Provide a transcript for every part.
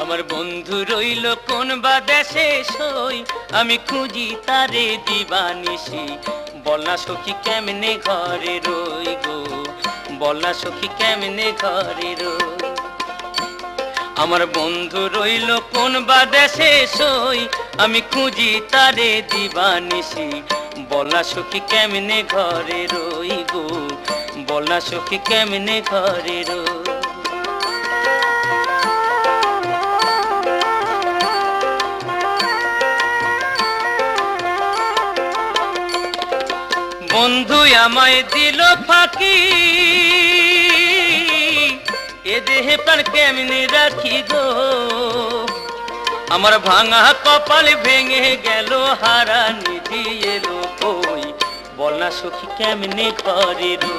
আমার বন্ধু রইল কোন বা দেশে সই? আমি খুঁজি তারে দিবানিসি বল না সখী, কেমনে ঘরে রই গো? বল না সখী, কেমনে ঘরে রই? আমার বন্ধু রইল কোন বা দেশে সই? আমি খুঁজি তারে দিবানিসি বলা সখী, কেমনে ঘরে রই গো? বলা সখী, কেমনে ঘরে রই? বন্ধু আমায় দিল ফাঁকি। এ দেহে প্রাণ কেমনে রাখি গো? আমার ভাঙা কপাল ভেঙে গেল হারা নিধি এলো কই বল না সখী কেমনে রো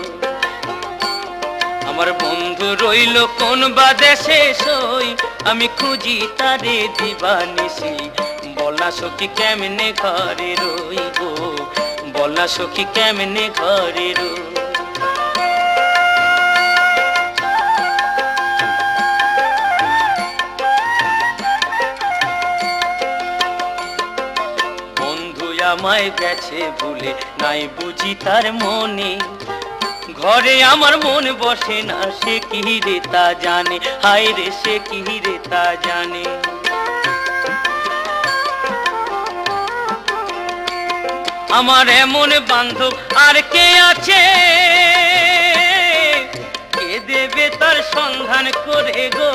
আমার বন্ধু রইল কোন বা দেশে সই? আমি খুঁজি তারে দিবানিসি বল না সখী কেমনে ঘরে রই গো? বল সখী কেমনে ঘরে রই বন্ধু আমায় গেছে ভুলে, নাই বুঝি তার মনে। ঘরে আমার মন বসে না, সে কি রে তা জানে? হায় রে, সে কি রে তা জানে? আমার এমন বান্ধব আর কে আছে? কে দেবে তার সন্ধান করে গো?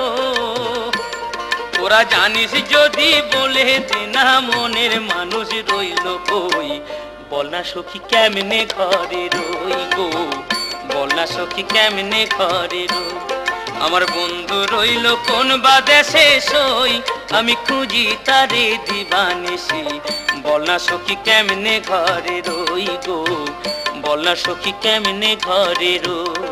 তোরা জানিস যদি বলে দে না মনের মানুষ রইল কই, বল না সখী কেমনে ঘরে রই গো? বল না সখী কেমনে ঘরে রই আমার বন্ধু রইল কোন বা দেশে সই? আমি খুঁজি তারে দিবানিসি বল না সখী কেমনে ঘরে রই গো বল না সখী কেমনে ঘরে রই